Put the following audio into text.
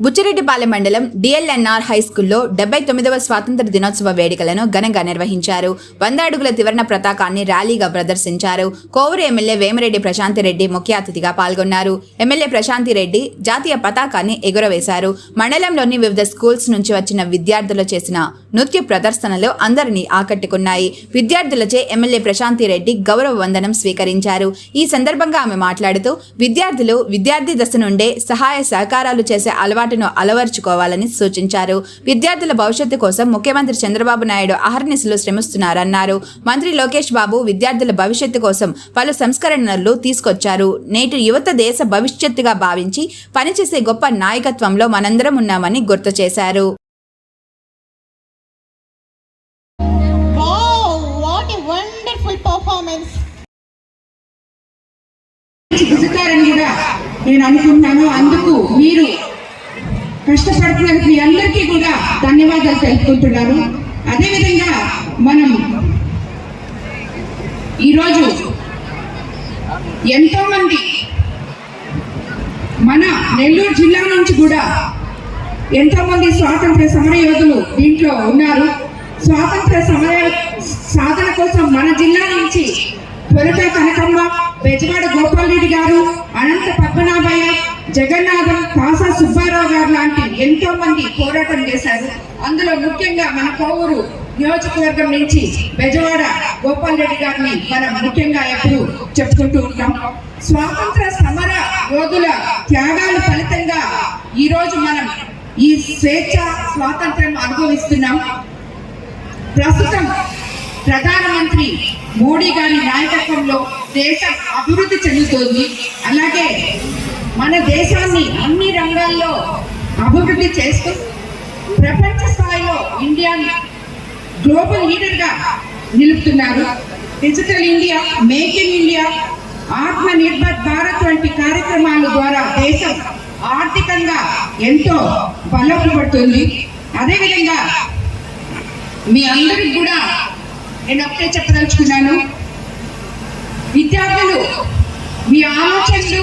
బుచ్చిరెడ్డిపాలెం మండలం DLNR high స్కూల్లో డెబ్బై తొమ్మిదవ స్వాతంత్ర దినోత్సవ వేడుకలను ఘనంగా నిర్వహించారు. వంద అడుగుల త్రివర్ణ పతాకాన్ని ర్యాలీగా ప్రదర్శించారు. కోవూరు ఎమ్మెల్యే వేమిరెడ్డి ప్రశాంతిరెడ్డి ముఖ్య అతిథిగా పాల్గొన్నారు. ఎమ్మెల్యే ప్రశాంతిరెడ్డి జాతీయ పతాకాన్ని ఎగురవేశారు. మండలంలోని వివిధ స్కూల్స్ నుంచి వచ్చిన విద్యార్థులు చేసిన నృత్య ప్రదర్శనలు అందరినీ ఆకట్టుకున్నాయి. విద్యార్థులచే ఎమ్మెల్యే ప్రశాంతిరెడ్డి గౌరవ వందనం స్వీకరించారు. ఈ సందర్భంగా ఆమె మాట్లాడుతూ విద్యార్థులు విద్యార్థి దశ నుండే సహాయ సహకారాలు చేసే అలవాటు అలవాటును అలవర్చుకోవాలని సూచించారు. విద్యార్థుల భవిష్యత్తు కోసం ముఖ్యమంత్రి చంద్రబాబు నాయుడు అహర్నిశలు శ్రమిస్తున్నారన్నారు. మంత్రి లోకేష్ బాబు విద్యార్థుల భవిష్యత్తు కోసం పలు సంస్కరణలు తీసుకొచ్చారు. నేటి యువత దేశ భవిష్యత్తుగా భావించి పనిచేసే గొప్ప నాయకత్వంలో మనందరం ఉన్నామని గుర్తు చేశారు. నేను అనుకుంటున్నాను. అందుకు మీరు కష్టపడుతున్న మీ అందరికీ కూడా ధన్యవాదాలు తెలుపుకుంటున్నాను. అదేవిధంగా మనం ఈరోజు ఎంతో మంది మన నెల్లూరు జిల్లా నుంచి కూడా ఎంతో మంది స్వాతంత్ర సమర యోధులు దీంట్లో ఉన్నారు. స్వాతంత్ర సమర సాధన కోసం మన జిల్లా నుంచి తొలుత కనకమ్మ బెజవాడ గోపాల్ రెడ్డి గారు అనంత పద్మనాభయ్య జగన్నాథం కాసా సుబ్బారావు గారు లాంటి ఎంతో మంది పోరాటం చేశారు. అందులో ముఖ్యంగా మన కోవూరు నియోజకవర్గం నుంచి బెజవాడ గోపాల్ రెడ్డి గారిని మనం ముఖ్యంగా ఎప్పుడు చెప్పుకుంటూ ఉంటాం. స్వాతంత్ర సమర యోధుల త్యాగాల ఫలితంగా ఈ రోజు మనం ఈ స్వేచ్ఛ స్వాతంత్రం అనుభవిస్తున్నాం. ప్రస్తుతం ప్రధానమంత్రి మోడీ గారి నాయకత్వంలో దేశం అభివృద్ధి చెందుతోంది. అలాగే మన దేశాన్ని అన్ని రంగాల్లో అభివృద్ధి చేస్తూ ప్రపంచ స్థాయిలో ఇండియాని గ్లోబల్ లీడర్గా నిలుపుతున్నారు. Digital India make in India Atma Nirbhar Bharat వంటి కార్యక్రమాల ద్వారా దేశం ఆర్థికంగా ఎంతో బలపడుతుంది. అదేవిధంగా మీ అందరికి కూడా నేను ఒకటే చెప్పదలుచుకున్నాను. విద్యార్థులు మీ ఆలోచనలు